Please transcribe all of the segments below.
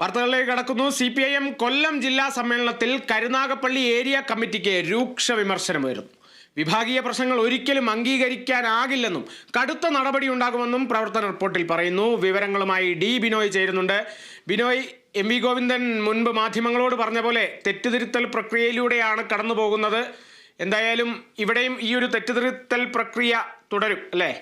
വാർത്തകളിലേക്ക് കടക്കുന്നു. C P I M Kollam ജില്ലാ സമ്മേളനത്തിൽ കരുനാഗപ്പള്ളി ഏരിയ കമ്മിറ്റിക്ക് രൂക്ഷ വിമർശനമുയർന്നു വിഭാഗീയ പ്രശ്നങ്ങൾ ഒരിക്കലും അംഗീകരിക്കാനാകില്ലെന്നും കടുത്ത നടപടി ഉണ്ടാകുമെന്നും പ്രവർത്തന റിപ്പോർട്ടിൽ പറയുന്നു. വിവരങ്ങളുമായി ഡി ബിനോയ് ചേരുന്നുണ്ട്. ബിനോയ് എം വി ഗോവിന്ദൻ മുൻപ് മാധ്യമങ്ങളോട് പറഞ്ഞ പോലെ തെറ്റുതിരുത്തൽ പ്രക്രിയയിലൂടെയാണ് കടന്നു പോകുന്നത് എന്തായാലും ഇവിടെയും ഈ ഒരു തെറ്റുതിരുത്തൽ പ്രക്രിയ തുടരും അല്ലേ?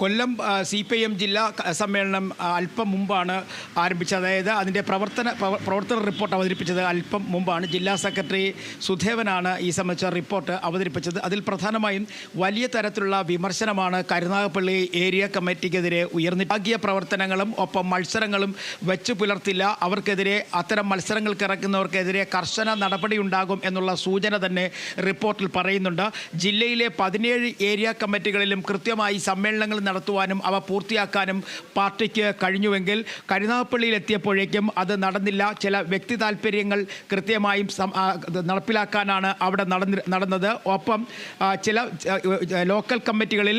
കൊല്ലം സി പി എം ജില്ലാ സമ്മേളനം അല്പം മുമ്പാണ് ആരംഭിച്ചത്. അതായത് അതിന്റെ പ്രവർത്തന പ്രവർത്തന റിപ്പോർട്ട് അവതരിപ്പിച്ചത് അല്പം മുമ്പാണ്. ജില്ലാ സെക്രട്ടറി സുധേവനാണ് ഈ സംബന്ധിച്ച റിപ്പോർട്ട് അവതരിപ്പിച്ചത്. അതിൽ പ്രധാനമായും വലിയ തരത്തിലുള്ള വിമർശനമാണ് കരുനാഗപ്പള്ളി ഏരിയ കമ്മിറ്റിക്കെതിരെ ഉയർന്നി ഭാഗ്യ പ്രവർത്തനങ്ങളും ഒപ്പം മത്സരങ്ങളും വെച്ചു പുലർത്തില്ല. അവർക്കെതിരെ അത്തരം മത്സരങ്ങൾക്ക് ഇറക്കുന്നവർക്കെതിരെ കർശന നടപടിയുണ്ടാകും എന്നുള്ള സൂചന തന്നെ റിപ്പോർട്ടിൽ പറയുന്നുണ്ട്. ജില്ലയിലെ പതിനേഴ് ഏരിയ കമ്മിറ്റികളിലും കൃത്യമായി സമ്മേളനങ്ങൾ നടത്തുവാനും അവ പൂർത്തിയാക്കാനും പാർട്ടിക്ക് കഴിഞ്ഞുവെങ്കിൽ കരുനാഗപ്പള്ളിയിൽ എത്തിയപ്പോഴേക്കും അത് നടന്നില്ല. ചില വ്യക്തി താല്പര്യങ്ങൾ കൃത്യമായും നടപ്പിലാക്കാനാണ് അവിടെ നടന്നി നടന്നത്. ഒപ്പം ചില ലോക്കൽ കമ്മിറ്റികളിൽ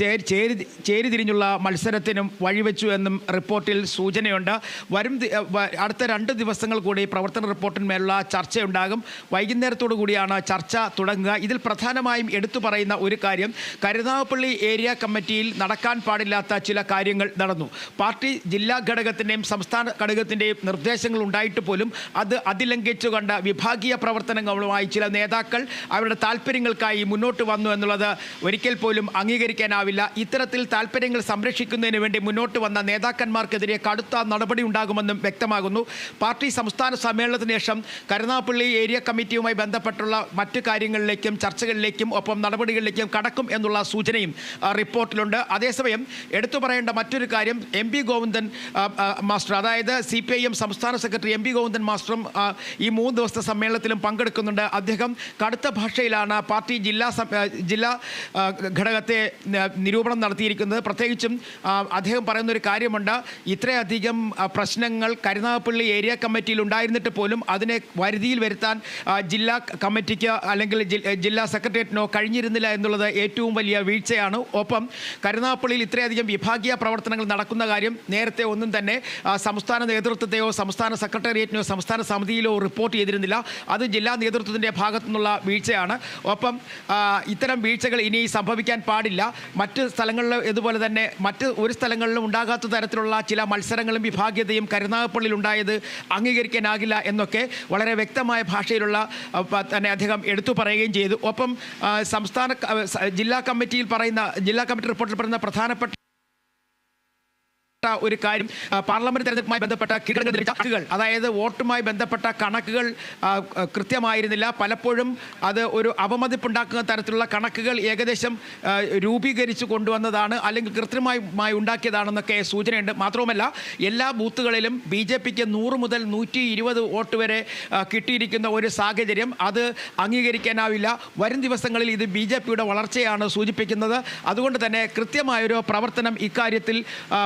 ചേരി ചേരിതിരിഞ്ഞുള്ള മത്സരത്തിനും വഴിവെച്ചു എന്നും റിപ്പോർട്ടിൽ സൂചനയുണ്ട്. വരും അടുത്ത രണ്ട് ദിവസങ്ങൾ കൂടി പ്രവർത്തന റിപ്പോർട്ടിന്മേലുള്ള ചർച്ചയുണ്ടാകും. വൈകുന്നേരത്തോടു കൂടിയാണ് ചർച്ച തുടങ്ങുക. ഇതിൽ പ്രധാനമായും എടുത്തു പറയുന്ന ഒരു കാര്യം കരുനാഗപ്പള്ളി ഏരിയ കമ്മിറ്റിയിൽ നടക്കാൻ പാടില്ലാത്ത ചില കാര്യങ്ങൾ നടന്നു. പാർട്ടി ജില്ലാ ഘടകത്തിന്റെയും സംസ്ഥാന ഘടകത്തിന്റെയും നിർദ്ദേശങ്ങൾ ഉണ്ടായിട്ട് പോലും അത് അതിലംഘിച്ചുകൊണ്ട് വിഭാഗീയ പ്രവർത്തനങ്ങളുമായി ചില നേതാക്കൾ അവരുടെ താല്പര്യങ്ങൾക്കായി മുന്നോട്ട് വന്നു എന്നുള്ളത് ഒരിക്കൽ പോലും അംഗീകരിക്കാനാവില്ല. ഇത്തരത്തിൽ താല്പര്യങ്ങൾ സംരക്ഷിക്കുന്നതിന് വേണ്ടി മുന്നോട്ട് വന്ന നേതാക്കന്മാർക്കെതിരെ കടുത്ത നടപടി ഉണ്ടാകുമെന്നും വ്യക്തമാകുന്നു. പാർട്ടി സംസ്ഥാന സമ്മേളനത്തിന് ശേഷം കരുനാപ്പള്ളി ഏരിയ കമ്മിറ്റിയുമായി ബന്ധപ്പെട്ടുള്ള മറ്റു കാര്യങ്ങളിലേക്കും ചർച്ചകളിലേക്കും ഒപ്പം നടപടികളിലേക്കും കടക്കും എന്നുള്ള സൂചനയും ആ, റിപ്പോർട്ടിലുണ്ട്. അതേസമയം എടുത്തു പറയേണ്ട മറ്റൊരു കാര്യം എം പി ഗോവിന്ദൻ മാസ്റ്റർ. അതായത് സി പി ഐ എം സംസ്ഥാന സെക്രട്ടറി എം പി ഗോവിന്ദൻ മാസ്റ്ററും ഈ മൂന്ന് ദിവസത്തെ സമ്മേളനത്തിലും പങ്കെടുക്കുന്നുണ്ട്. അദ്ദേഹം കടുത്ത ഭാഷയിലാണ് പാർട്ടി ജില്ലാ ജില്ലാ ഘടകത്തെ നിരൂപണം നടത്തിയിരിക്കുന്നത്. പ്രത്യേകിച്ചും അദ്ദേഹം പറയുന്നൊരു കാര്യമുണ്ട്. ഇത്രയധികം പ്രശ്നങ്ങൾ കരുനാഗപ്പള്ളി ഏരിയ കമ്മിറ്റിയിൽ ഉണ്ടായിരുന്നിട്ട് പോലും അതിനെ വരുതിയിൽ വരുത്താൻ ജില്ലാ കമ്മിറ്റിക്ക് അല്ലെങ്കിൽ ജില്ലാ സെക്രട്ടേറിയറ്റിനോ കഴിഞ്ഞിരുന്നില്ല എന്നുള്ളത് ഏറ്റവും വലിയ വീഴ്ചയാണ്. ഒപ്പം കരുനാഗപ്പള്ളിയിൽ ഇത്രയധികം വിഭാഗീയ പ്രവർത്തനങ്ങൾ നടക്കുന്ന കാര്യം നേരത്തെ ഒന്നും തന്നെ സംസ്ഥാന നേതൃത്വത്തെയോ സംസ്ഥാന സെക്രട്ടേറിയറ്റിനോ സംസ്ഥാന സമിതിയിലോ റിപ്പോർട്ട് ചെയ്തിരുന്നില്ല. അത് ജില്ലാ നേതൃത്വത്തിന്റെ ഭാഗത്തു നിന്നുള്ള വീഴ്ചയാണ്. ഒപ്പം ഇത്തരം വീഴ്ചകൾ ഇനി സംഭവിക്കാൻ പാടില്ല. മറ്റ് സ്ഥലങ്ങളിൽ ഇതുപോലെ തന്നെ മറ്റ് ഒരു സ്ഥലങ്ങളിലും ഉണ്ടാകാത്ത തരത്തിലുള്ള ചില മത്സരങ്ങളും വിഭാഗീയതയും കരുനാഗപ്പള്ളിയിൽ ഉണ്ടായത് അംഗീകരിക്കാനാകില്ല എന്നൊക്കെ വളരെ വ്യക്തമായ ഭാഷയിലുള്ള തന്നെ അദ്ദേഹം എടുത്തു പറയുകയും ചെയ്തു. ഒപ്പം സംസ്ഥാന ജില്ലാ കമ്മിറ്റിയിൽ പറയുന്ന ജില്ലാ കമ്മിറ്റി റിപ്പോർട്ടിൽ പറയുന്ന പ്രധാനപ്പെട്ട ഒരു കാര്യം പാർലമെന്റ് തെരഞ്ഞെടുപ്പുമായി ബന്ധപ്പെട്ട കണക്കുകൾ അതായത് വോട്ടുമായി ബന്ധപ്പെട്ട കണക്കുകൾ കൃത്യമായിരുന്നില്ല. പലപ്പോഴും അത് ഒരു അവമതിപ്പുണ്ടാക്കുന്ന തരത്തിലുള്ള കണക്കുകൾ ഏകദേശം രൂപീകരിച്ചു കൊണ്ടുവന്നതാണ് അല്ലെങ്കിൽ കൃത്രിമമായി ഉണ്ടാക്കിയതാണെന്നൊക്കെ സൂചനയുണ്ട്. മാത്രവുമല്ല എല്ലാ ബൂത്തുകളിലും ബി ജെ പിക്ക് നൂറ് മുതൽ നൂറ്റി ഇരുപത് വോട്ട് വരെ കിട്ടിയിരിക്കുന്ന ഒരു സാഹചര്യം അത് അംഗീകരിക്കാനാവില്ല. വരും ദിവസങ്ങളിൽ ഇത് ബി ജെ പിയുടെ വളർച്ചയാണ് സൂചിപ്പിക്കുന്നത്. അതുകൊണ്ട് തന്നെ കൃത്യമായൊരു പ്രവർത്തനം ഇക്കാര്യത്തിൽ ആ,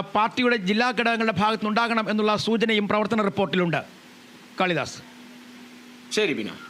പാർട്ടിയുടെ ജില്ലാ ഘടകങ്ങളുടെ ഭാഗത്തുനിന്നുണ്ടാകണം എന്നുള്ള സൂചനയും പ്രവർത്തന റിപ്പോർട്ടിലുണ്ട്. കാളിദാസ്. ശരി ബിനോയ്